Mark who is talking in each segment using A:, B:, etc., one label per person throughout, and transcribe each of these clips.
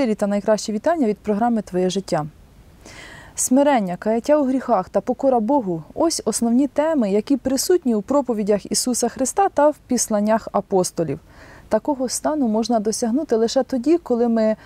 A: щирі та найкращі вітання від програми Твоє життя. Смирення, каяття у гріхах та покора Богу ось основні теми, які присутні у проповідях Ісуса Христа та в післаннях апостолів. Такого стану можна досягнути лише тоді, коли ми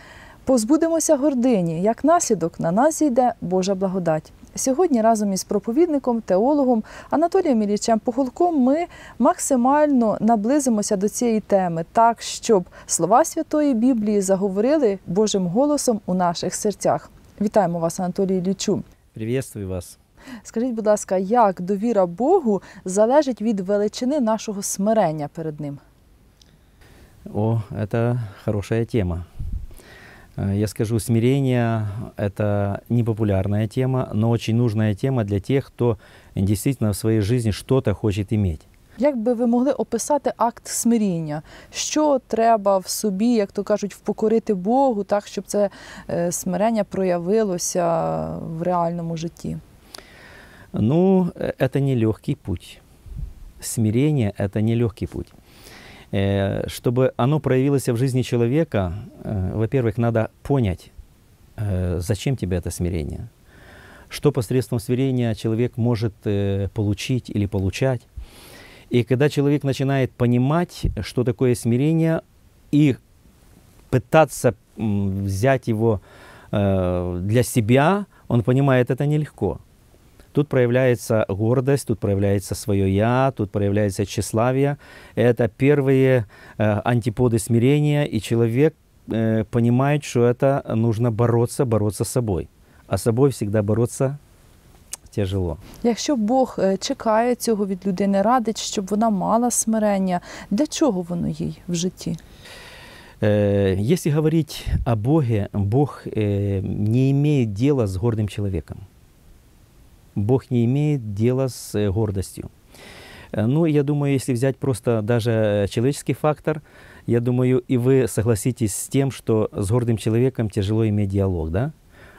A: позбудемося гордині. Як наслідок на нас йде Божа благодать. Сьогодні разом із проповідником, теологом Анатолієм Іллічем Похолком ми максимально наблизимося до цієї теми, так щоб слова Святої Біблії заговорили Божим голосом у наших серцях. Вітаємо вас, Анатолій Іллічу.
B: Приветствую вас.
A: Скажіть, будь ласка, як довіра Богу залежить від величини нашого смирення перед Ним?
B: О, это хорошая тема. Э, Я скажу, смирение – это непопулярная тема, но очень нужная тема для тех, кто действительно в своей жизни что-то хочет иметь.
A: Як би ви могли описати акт смиріння? Що треба в собі, як то кажуть, впокорити Богу, так щоб це е, смирення проявилося в реальному житті?
B: Ну, э, это нелегкий путь. Смирение – это нелегкий путь. Э, Чтобы оно проявилось в жизни человека, э, во-первых, надо понять, э, зачем тебе это смирение. Что посредством смирения человек может получить или получать. И когда человек начинает понимать, что такое смирение, и пытаться взять его для себя, он понимает, это нелегко. Тут проявляется гордость, тут проявляется свое «я», тут проявляется тщеславие. Это первые э, антиподы смирения, и человек э, понимает, что это нужно бороться, бороться с собой. А с собой всегда бороться тяжело.
A: Якщо Бог е, чекає цього від людини, радить, щоб вона мала смирення, для чого воно їй в житті?
B: Э, Если говорить о Боге, Бог э, не имеет дела с гордым человеком. Бог не имеет дела с э, гордостью. Э, Ну, я думаю, если взять просто даже человеческий фактор, я думаю, и вы согласитесь с тем, что с гордым человеком тяжело иметь диалог, да?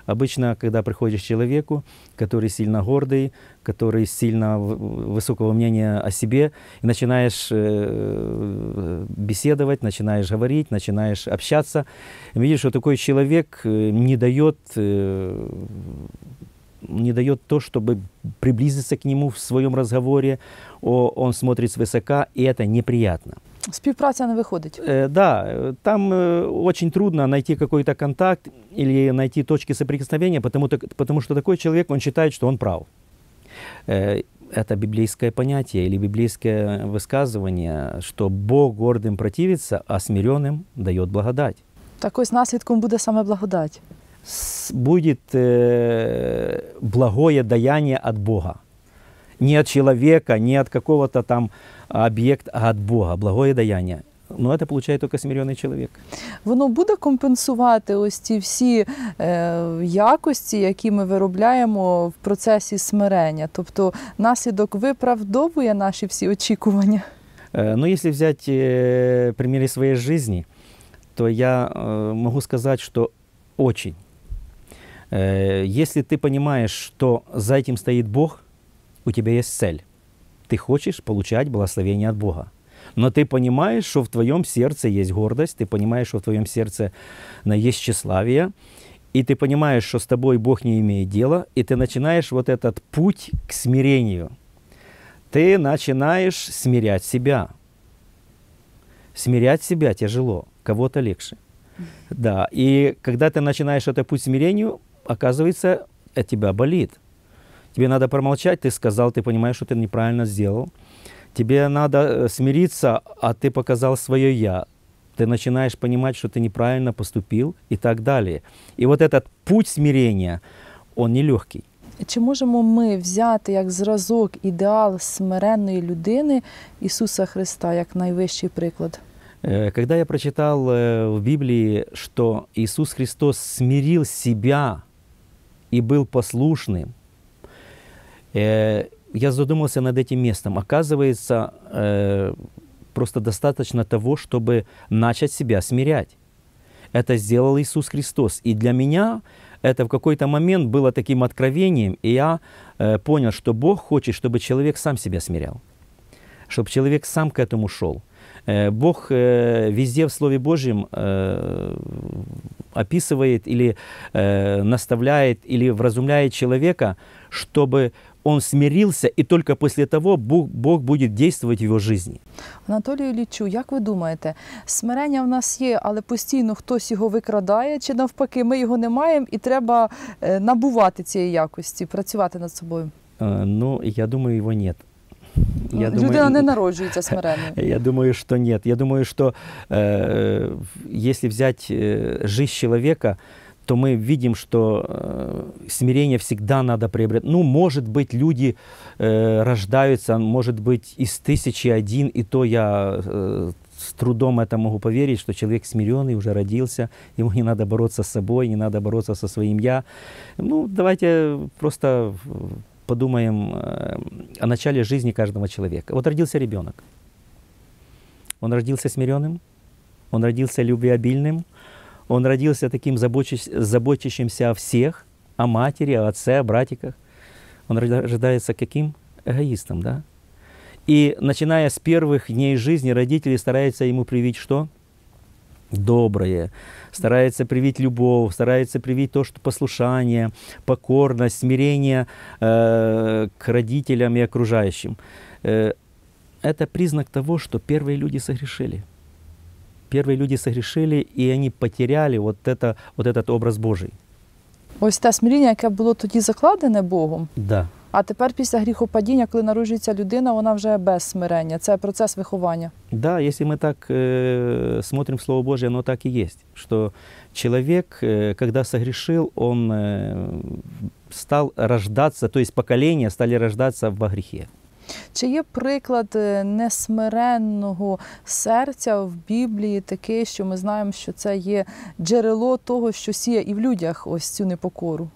B: Обычно, когда приходишь к человеку, который сильно гордый, который сильно высокого мнения о себе, и начинаешь э, беседовать, начинаешь говорить, начинаешь общаться, видишь, что такой человек э, не дает, э, не дает то, чтобы приблизиться к нему в своем разговоре, он смотрит свысока, и это неприятно.
A: Співпраця не виходить.
B: Э, Да, там э, очень трудно найти какой-то контакт или найти точки соприкосновения, потому, так- потому что такой человек, он считает, что он прав. Э, Это библейское понятие или библейское высказывание, что Бог гордым противится, а смиренным дает благодать.
A: Так ось наслідком буде саме благодать.
B: С- Будет э, благое даяние от Бога. Не от человека, не от какого-то там объекта, а от Бога. Благое даяние. Но это получает только смиренный человек.
A: Воно буде компенсувати ось ці всі е, якості, які ми виробляємо в процесі смирення. Тобто наслідок виправдовує наші всі очікування.
B: Э, Но если взять э, примеры своей жизни, то я э, могу сказать, что очень. Э, Если ты понимаешь, что за этим стоит Бог, у тебя есть цель. Ты хочешь получать благословение от Бога. Но ты понимаешь, что в твоем сердце есть гордость, ты понимаешь, что в твоем сердце на- есть тщеславие, и ты понимаешь, что с тобой Бог не имеет дела, и ты начинаешь вот этот путь к смирению. Ты начинаешь смирять себя. Смирять себя тяжело, кого-то легче. Да, и когда ты начинаешь этот путь к смирению, оказывается, от тебя болит. Тебе надо промолчать, ты сказал, ты понимаешь, что ты неправильно сделал. Тебе надо э, смириться, а ты показал свое «я». Ты начинаешь понимать, что ты неправильно поступил и так далее. И вот этот путь смирения, он нелегкий.
A: Чи можемо ми взяти як зразок ідеал смиренної людини Ісуса Христа як найвищий приклад?
B: Э, Когда я прочитал э, в Библии, что Иисус Христос смирил себя и был послушным, э, я задумался над этим местом. Оказывается, э, просто достаточно того, чтобы начать себя смирять. Это сделал Иисус Христос. И для меня это в какой-то момент было таким откровением, и я э, понял, что Бог хочет, чтобы человек сам себя смирял, чтобы человек сам к этому шел. Э, Бог э, везде в Слове Божьем э, описывает или э, наставляет или вразумляет человека, чтобы он смирился, и только после того Бог, Бог будет действовать в его жизни.
A: Анатолію Лічу, як ви думаєте, смирення в нас є, але постійно хтось його викрадає, чи навпаки, ми його не маємо і треба е, набувати цієї якості, працювати над собою?
B: Э, Ну, я думаю, его нет. Я
A: Людина
B: думаю,
A: не народжується смиренною.
B: Я думаю, что нет. Я думаю, что э, если взять э, жизнь человека, то мы видим, что э, смирение всегда надо приобретать. Ну, может быть, люди э, рождаются, может быть, из тысячи один, и то я э, с трудом это могу поверить, что человек смиренный уже родился, ему не надо бороться с собой, не надо бороться со своим я. Ну, давайте просто подумаем э, о начале жизни каждого человека. Вот родился ребенок. Он родился смиренным, он родился любвеобильным, он родился таким заботящимся о всех, о матери, о отце, о братиках. Он рождается каким? Эгоистом, да? И начиная с первых дней жизни родители стараются ему привить что? Доброе, старается привить любовь, старается привить то, что послушание, покорность, смирение э, к родителям и окружающим. Э, это признак того, что первые люди согрешили. Первые люди согрешили, и они потеряли вот, это, вот этот образ Божий.
A: Ось те смиріння, яке було тоді закладене Богом,
B: Да.
A: а тепер після гріхопадіння, коли народжується людина, вона вже без смирення. Це процес виховання.
B: Да, если мы так э, смотрим в Слово Божье, оно так и есть, что человек, э, когда согрешил, он э, стал рождаться, то есть поколения стали рождаться во грехе.
A: Чи є приклад е, несмиренного серця в Біблії такий, що ми знаємо, що це є джерело того, що сіє і в людях ось цю непокору?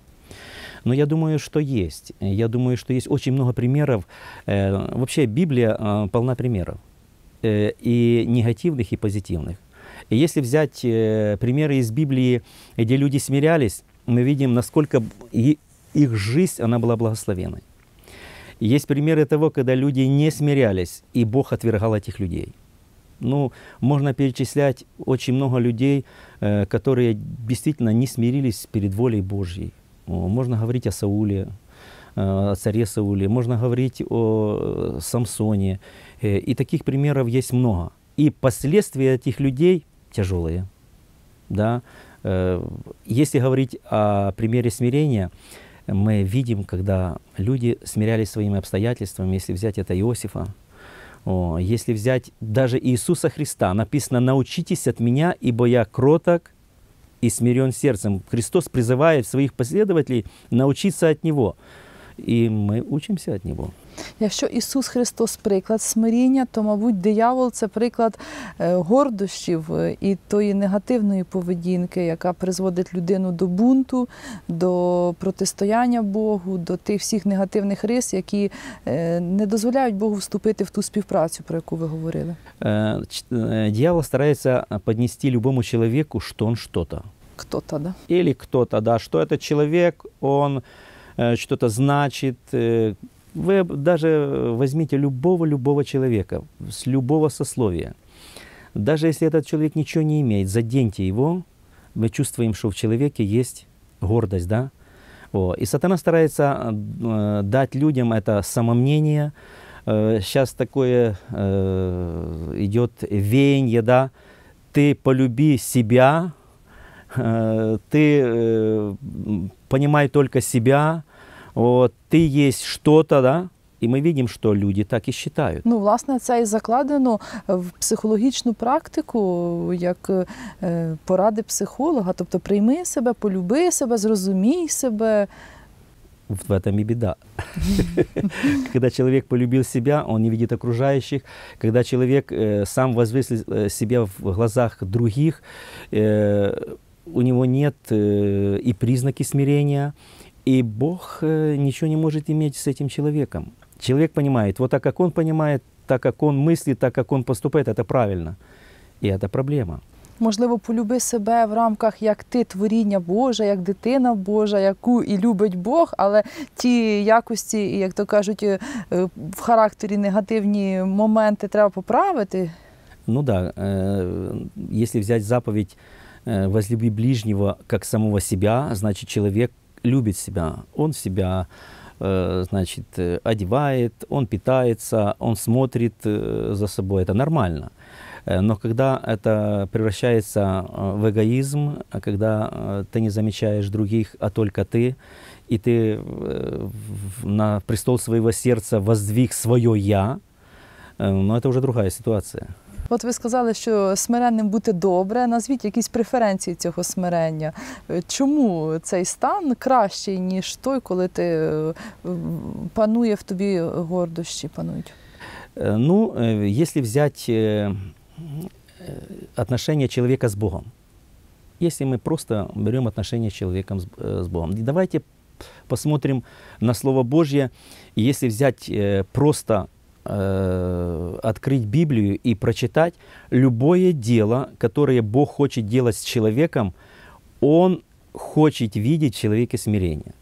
B: Но я думаю, что есть. Я думаю, что есть очень много примеров. Э, Вообще Библия э, полна примеров. Э, И негативных, и позитивных. И если взять примеры из Библии, где люди смирялись, мы видим, насколько их жизнь, она была благословенной. Есть примеры того, когда люди не смирялись, и Бог отвергал этих людей. Ну, можно перечислять очень много людей, которые действительно не смирились перед волей Божьей. Можно говорить о Сауле, э, о царе Сауле, можно говорить о э, Самсоне. Э, И таких примеров есть много. И последствия этих людей тяжелые. Да? Если говорить о примере смирения, мы видим, когда люди смирялись своими обстоятельствами, если взять это Иосифа, о, если взять даже Иисуса Христа, написано «научитесь от меня, ибо я кроток и смирен сердцем». Христос призывает своих последователей научиться от Него. И мы учимся от Него.
A: Якщо Ісус Христос приклад смиріння, то, мабуть, диявол це приклад е, гордощів е, і тої негативної поведінки, яка призводить людину до бунту, до протистояння Богу, до тих всіх негативних рис, які е, не дозволяють Богу вступити в ту співпрацю, про яку ви говорили.
B: Э, ч- э, Дьявол старается поднести любому человеку, что он что-то.
A: Хто то, да?
B: или кто-то, да, что этот человек, он э, что-то значит. Вы даже возьмите любого-любого человека, с любого сословия. Даже если этот человек ничего не имеет, заденьте его, мы чувствуем, что в человеке есть гордость, да? О, и сатана старается э, дать людям это самомнение. Э, сейчас такое э, идет веяние, да? Ты полюби себя, э, ты э, понимай только себя, вот, ты есть что-то, да? И мы видим, что люди так и считают.
A: Ну, власне, це і закладено в психологічну практику, як е, поради психолога. Тобто прийми себе, полюби себе, зрозумій себе.
B: В этом и беда. Когда человек полюбил себя, он не видит окружающих. Когда человек э, сам возвысил э, себя в глазах других, э, у него нет э, и признаки смирения, и Бог э, ничего не может иметь с этим человеком. Человек понимает, вот так как он понимает, так как он мыслит, так как он поступает, это правильно. И это проблема.
A: Можливо, полюби себе в рамках як ти творіння Боже, як дитина Божа, яку і любить Бог, але ті якості, і, як то кажуть, е, е, в характері негативні моменти треба поправити.
B: Ну да, э, если взять заповедь э, «возлюби ближнего как самого себя», значит, человек любит себя. Он себя, э, значит, э, одевает, он питается, он смотрит э, за собой. Это нормально. Но когда это превращается в эгоизм, когда ты не замечаешь других, а только ты, и ты на престол своего сердца воздвиг свое «я», э, ну, это уже другая ситуация.
A: От ви сказали, що смиренним бути добре. Назвіть якісь преференції цього смирення. Е, Чому цей стан кращий, ніж той, коли ти е, в- панує в тобі гордощі панують?
B: Э, Ну, э, если взять э, э, отношения человека с Богом, если мы просто берем отношения с человеком с, э, с Богом, и давайте посмотрим на Слово Божье, и если взять э, просто э, открыть Библию и прочитать, любое дело, которое Бог хочет делать с человеком, Он хочет видеть в человеке смирение.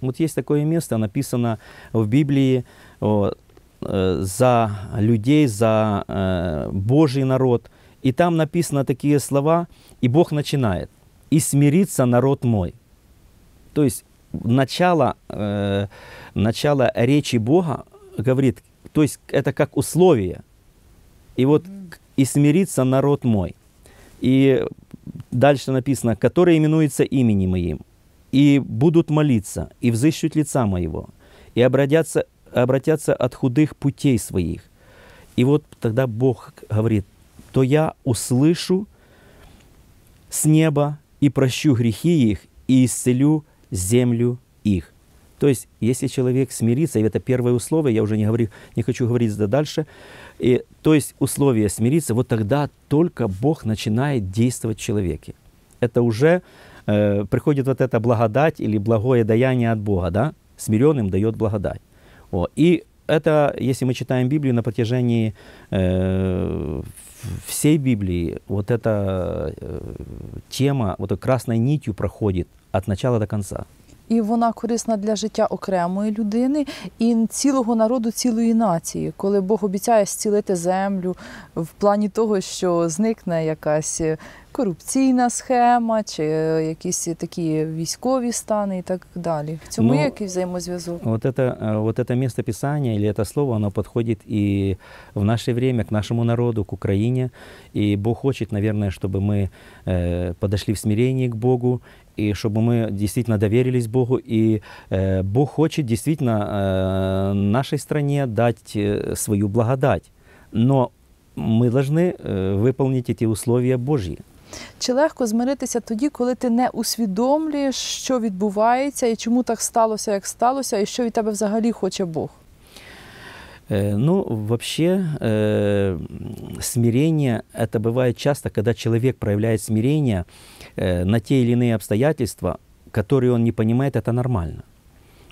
B: Вот есть такое место, написано в Библии о, э, за людей, за э, Божий народ. И там написано такие слова, и Бог начинает. «И смирится народ мой». То есть начало, э, начало речи Бога говорит, то есть это как условие. И вот «и смирится народ мой». И дальше написано, который именуется именем моим, и будут молиться, и взыщут лица моего, и обратятся, обратятся от худых путей своих. И вот тогда Бог говорит, то я услышу с неба и прощу грехи их, и исцелю землю их. То есть, если человек смирится, и это первое условие, я уже не, говорю, не хочу говорить да дальше, и, то есть условие смириться, вот тогда только Бог начинает действовать в человеке. Это уже э, приходит вот эта благодать или благое даяние от Бога, да? Смиренным дает благодать. О, и это, если мы читаем Библию на протяжении э, всей Библии, вот эта э, тема, вот красной нитью проходит от начала до конца.
A: І вона корисна для життя окремої людини і цілого народу, цілої нації, коли Бог обіцяє зцілити землю в плані того, що зникне якась корупційна схема, чи якісь такі військові стани і так далі. В цьому
B: Ну,
A: є якийсь взаємозв'язок.
B: Вот это, э, вот это место Писания или это слово, оно подходит и в наше время к нашему народу, к Украине. И Бог хочет, наверное, чтобы мы э, подошли в смирении к Богу, и чтобы мы действительно доверились Богу. И э, Бог хочет действительно э, нашей стране дать э, свою благодать. Но мы должны э, выполнить эти условия Божьи.
A: Чи легко змиритися тоді, коли ти не усвідомлюєш, що відбувається, і чому так сталося, як сталося, і що від тебе взагалі хоче Бог?
B: Э, Ну, вообще, э, смирение это бывает часто, когда человек проявляет смирение э, на те или иные обстоятельства, которые он не понимает, это нормально.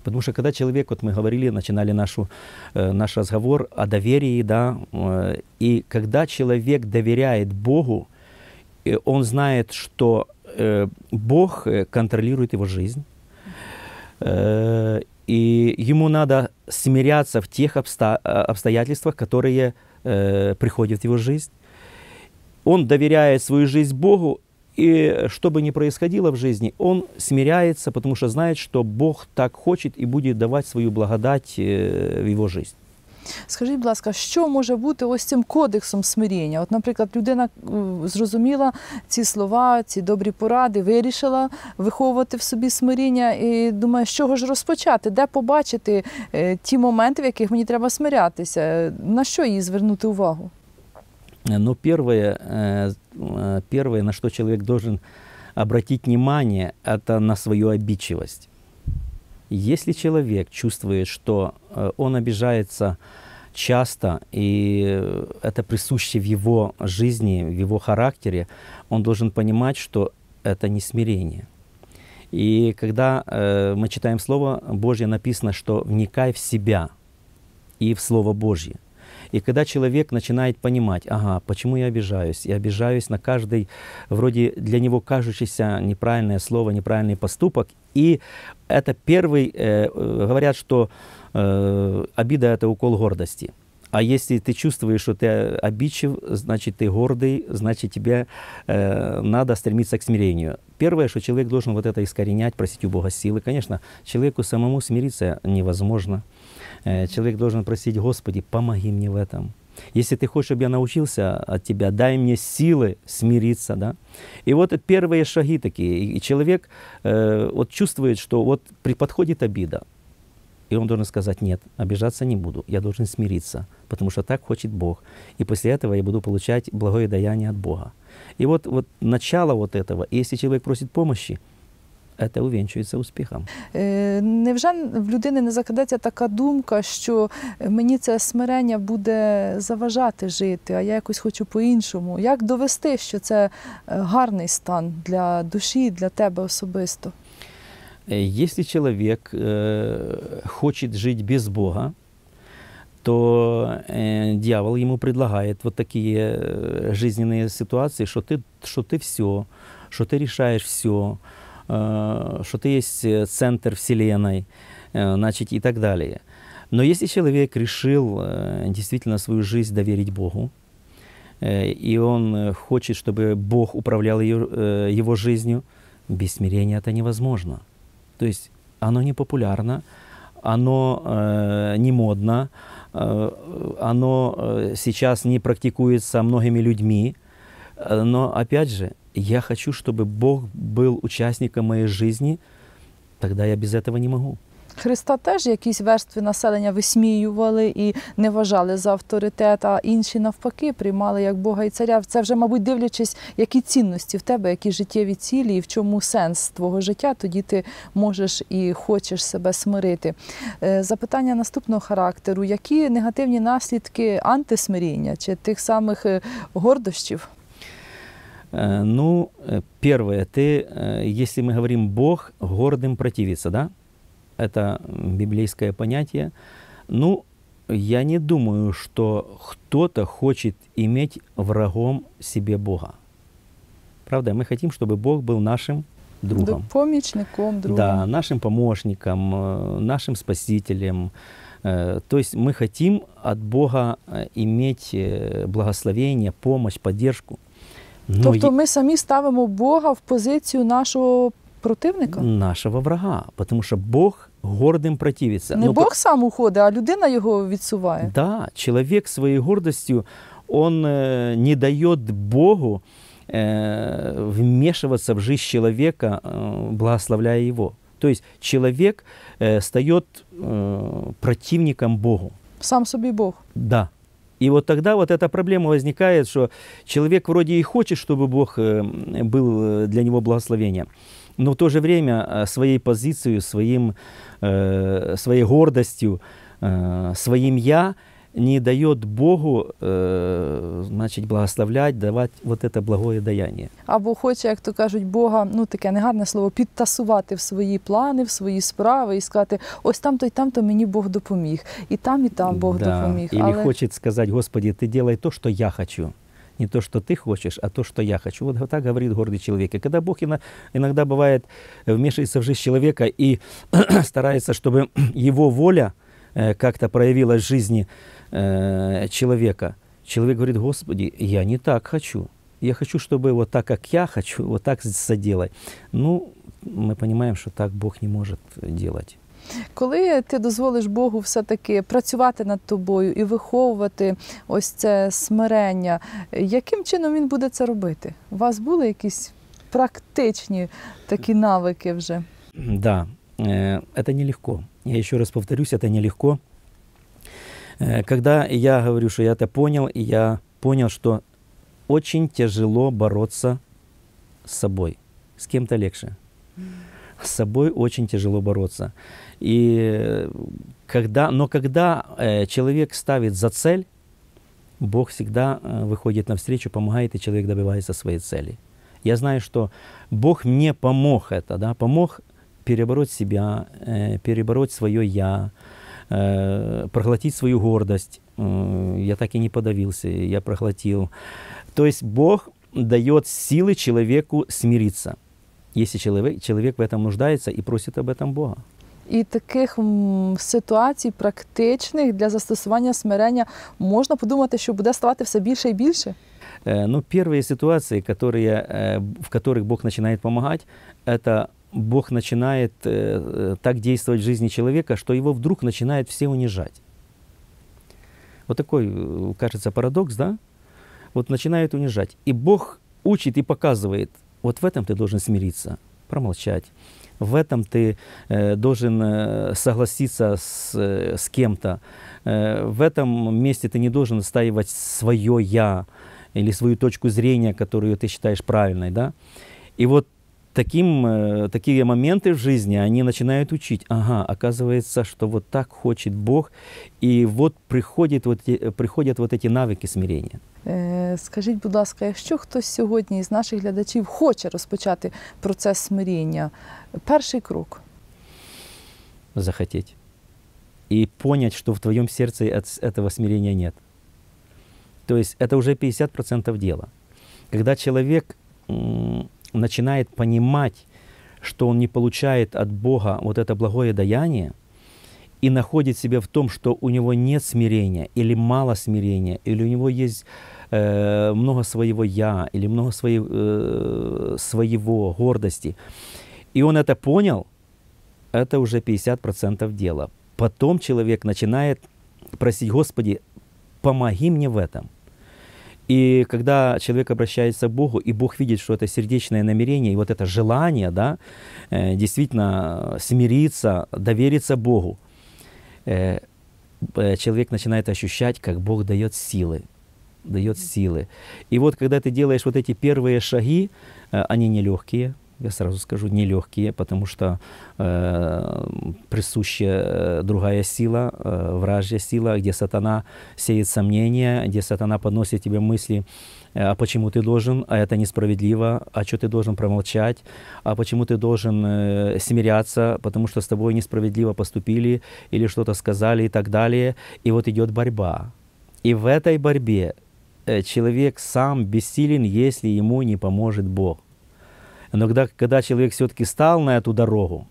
B: Потому что когда человек, вот мы говорили, начинали нашу, э, наш разговор о доверии, да, э, и когда человек доверяет Богу, э, он знает, что э, Бог э, контролирует его жизнь, Э, и ему надо смиряться в тех э, обстоятельствах, которые приходят в его жизнь. Он доверяет свою жизнь Богу, и что бы ни происходило в жизни, он смиряется, потому что знает, что Бог так хочет и будет давать свою благодать в его жизнь.
A: Скажіть, будь ласка, що може бути ось цим кодексом смиріння? От, наприклад, людина е, зрозуміла ці слова, ці добрі поради, вирішила виховувати в собі смиріння і думає, з чого ж розпочати, де побачити е, ті моменти, в яких мені треба смирятися, Е, на що їй звернути увагу?
B: Э, Но первое, э, э, первое, на что человек должен обратить внимание, это на свою обидчивость. Если человек чувствует, что э, он обижается часто, и это присуще в его жизни, в его характере, он должен понимать, что это не смирение. И когда э, мы читаем Слово Божье, написано, что вникай в себя и в Слово Божье. И когда человек начинает понимать, ага, почему я обижаюсь? Я обижаюсь на каждый, вроде для него кажущийся неправильное слово, неправильный поступок. И это первый, э, э, говорят, что э, обида – это укол гордости. А если ты чувствуешь, что ты обидчив, значит, ты гордый, значит, тебе э, надо стремиться к смирению. Первое, что человек должен вот это искоренять, просить у Бога силы. Конечно, человеку самому смириться невозможно. Э, человек должен просить, Господи, помоги мне в этом. Если ты хочешь, чтобы я научился от тебя, дай мне силы смириться, да. И вот это первые шаги такие. И человек э, вот чувствует, что вот подходит обида, и он должен сказать, нет, обижаться не буду, я должен смириться, потому что так хочет Бог. И после этого я буду получать благое даяние от Бога. И вот, вот начало вот этого, если человек просит помощи, це увінчується успіхом.
A: Е, невже в людини не закрадеться така думка, що мені це смирення буде заважати жити, а я якось хочу по-іншому? Як довести, що це е, гарний стан для душі, для тебе особисто?
B: Если человек э, хочет жить без Бога, то э, дьявол ему предлагает вот такие э, жизненные ситуации, что ты, что ты все, что ты решаешь все, э, что ты есть э, центр Вселенной, э, значит, и так далее. Но если человек решил э, действительно свою жизнь доверить Богу, э, и он э, хочет, чтобы Бог управлял ее, э, его жизнью, без смирения это невозможно. То есть оно не популярно, оно э, не модно, э, оно э, сейчас не практикуется многими людьми. Э, но опять же, я хочу, чтобы Бог был участником моей жизни, тогда я без этого не могу.
A: Христа теж якісь верстви населення висміювали і не вважали за авторитет, а інші навпаки приймали як Бога і царя. Це вже, мабуть, дивлячись, які цінності в тебе, які життєві цілі і в чому сенс твого життя, тоді ти можеш і хочеш себе смирити. Е, запитання наступного характеру: які негативні наслідки антисмиріння чи тих самих е, гордощів?
B: Э, Ну, э, первое, ты, э, если мы говорим Бог гордым противится, да? Это библейское понятие. Ну, я не думаю, что кто-то хочет иметь врагом себе Бога. Правда, мы хотим, чтобы Бог был нашим другом.
A: Помічником, другом.
B: Да, нашим помощником, нашим спасителем. То есть мы хотим от Бога иметь благословение, помощь, поддержку. Но
A: Тобто
B: е-
A: ми самі ставимо Бога в позицію нашого противника.
B: нашего врага, потому что Бог гордым противится.
A: Не
B: Но
A: Бог сам уходить, а людина його відсуває.
B: Да, человек своей гордостью, он э, не дает Богу э, вмешиваться в жизнь человека, э, благословляя его. То есть человек э, стает э, противником Богу.
A: Сам собі Бог.
B: Да. И вот тогда вот эта проблема возникает, что человек вроде и хочет, чтобы Бог э, был э, для него благословением, но в то же время э, своей позицией, своим, своей гордостью, своим «я» не дает Богу э, значит, благословлять, давать вот это благое даяние.
A: Або хоче, як то кажуть, Бога, ну таке негарне слово, підтасувати в свої плани, в свої справи і сказати, ось там-то і там-то мені Бог допоміг, і там, і там Бог
B: Да.
A: допоміг.
B: Или
A: Але
B: хочет сказать, Господи, ты делай то, что я хочу. Не то, что ты хочешь, а то, что я хочу. Вот так говорит гордый человек. И когда Бог ино- иногда бывает э, вмешивается в жизнь человека и старается, чтобы его воля э, как-то проявилась в жизни э, человека, человек говорит, Господи, я не так хочу. Я хочу, чтобы вот так, как я хочу, вот так заделай. Ну, мы понимаем, что так Бог не может делать.
A: коли ти дозволиш Богу все-таки працювати над тобою і виховувати ось це смирення, яким чином він буде це робити? У вас були якісь практичні такі навики вже?
B: Да, э, это нелегко. Я еще раз повторюсь, это нелегко. Э, Когда я говорю, что я это понял, я понял, что очень тяжело бороться с собой. С кем-то легче. С собой очень тяжело бороться. И э, когда, но когда э, человек ставит за цель, Бог всегда выходит навстречу, помогает, и человек добивается своей цели. Я знаю, что Бог мне помог это, да, помог перебороть себя, э, перебороть свое я, э, проглотить свою гордость. Э, я так и не подавился, я проглотил. То есть Бог дает силы человеку смириться, если человек, человек в этом нуждается и просит об этом Бога.
A: І таких м, ситуацій практичних для застосування смирення можна подумати, що буде ставати все більше і більше.
B: Э, Ну, первые ситуации, которые, э, в которых Бог начинает помогать, это Бог начинает э, э, так действовать в жизни человека, что его вдруг начинает все унижать. Вот такой, э, кажется, парадокс, да? Вот начинает унижать. И Бог учит и показывает, вот в этом ты должен смириться, промолчать. В этом ты должен согласиться с, с кем-то. В этом месте ты не должен отстаивать свое «я» или свою точку зрения, которую ты считаешь правильной. Да? И вот таким, э, такие моменты в жизни, они начинают учить. Ага, оказывается, что вот так хочет Бог. И вот приходит вот, эти- приходят вот эти навыки смирения.
A: Е, Скажіть, будь ласка, якщо хтось сьогодні із наших глядачів хоче розпочати процес смиріння, перший крок.
B: захотеть. И понять, что в твоем сердце эт- этого смирения нет. То есть это уже 50% дела. Когда человек м, начинает понимать, что он не получает от Бога вот это благое даяние, и находит себя в том, что у него нет смирения, или мало смирения, или у него есть э, много своего я, или много своей, э, своего гордости, и он это понял, это уже 50% дела. Потом человек начинает просить, Господи, помоги мне в этом. И когда человек обращается к Богу, и Бог видит, что это сердечное намерение, и вот это желание, да, э, действительно смириться, довериться Богу, э, э, человек начинает ощущать, как Бог дает силы, дает силы. И вот когда ты делаешь вот эти первые шаги, э, они нелегкие, я сразу скажу, нелегкие, потому что э, присущая э, другая сила, э, вражья сила, где сатана сеет сомнения, где сатана подносит тебе мысли, э, а почему ты должен, а это несправедливо, а что ты должен промолчать, а почему ты должен э, смиряться, потому что с тобой несправедливо поступили или что-то сказали и так далее. И вот идет борьба. И в этой борьбе э, человек сам бессилен, если ему не поможет Бог Но когда, когда человек все-таки стал на эту дорогу,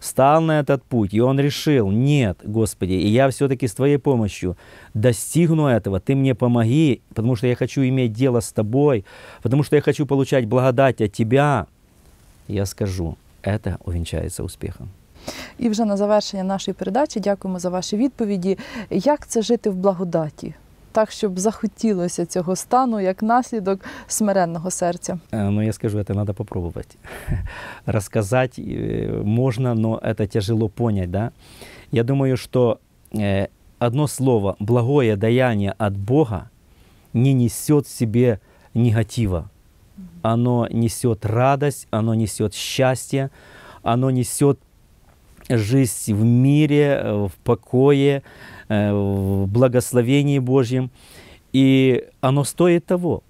B: стал на этот путь, и он решил, нет, Господи, и я все-таки с Твоей помощью достигну этого, Ты мне помоги, потому что я хочу иметь дело с Тобой, потому что я хочу получать благодать от Тебя, я скажу, это увенчается успехом.
A: І вже на завершення нашої передачі дякуємо за ваші відповіді. Як це жити в благодаті? Так, щоб захотілося цього стану як наслідок смиренного серця.
B: Э, Но я скажу, это надо попробовать. Рассказать э, можно, но это тяжело понять, да? Я думаю, что э, одно слово «благое даяние от Бога» не несет в себе негатива. Оно несет радость, оно несет счастье, оно несет жизнь в мире, э, в покое, э, в благословении Божьем. И оно стоит того.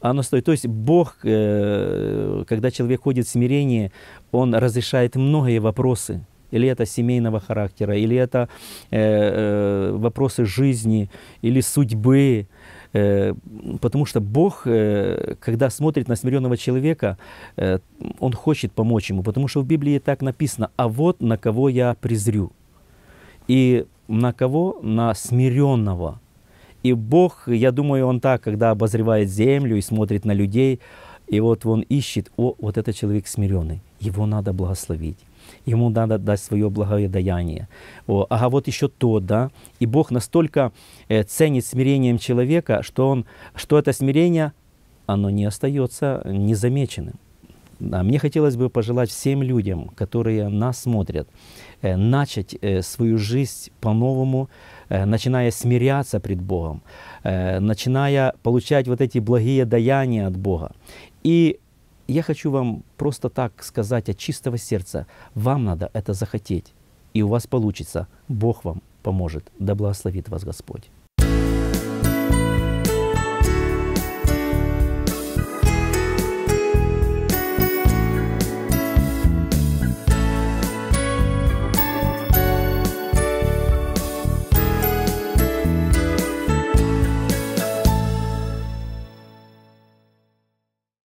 B: Оно стоит. То есть Бог, э, когда человек ходит в смирении, Он разрешает многие вопросы. Или это семейного характера, или это вопросы жизни, или судьбы. Э, потому что Бог, э, когда смотрит на смиренного человека, э, Он хочет помочь ему. Потому что в Библии так написано, а вот на кого я презрю. И на кого? На смиренного. И Бог, я думаю, Он так, когда обозревает землю и смотрит на людей, и вот Он ищет, о, вот этот человек смиренный, его надо благословить. Ему надо дать свое благодаяние. О, ага, вот еще то, да. И Бог настолько э, ценит смирением человека, что, он, что это смирение, оно не остается незамеченным. Да, мне хотелось бы пожелать всем людям, которые нас смотрят, э, начать э, свою жизнь по-новому, э, начиная смиряться пред Богом, э, начиная получать вот эти благие даяния от Бога. И я хочу вам просто так сказать от чистого сердца, вам надо это захотеть, и у вас получится, Бог вам поможет, да благословит вас Господь.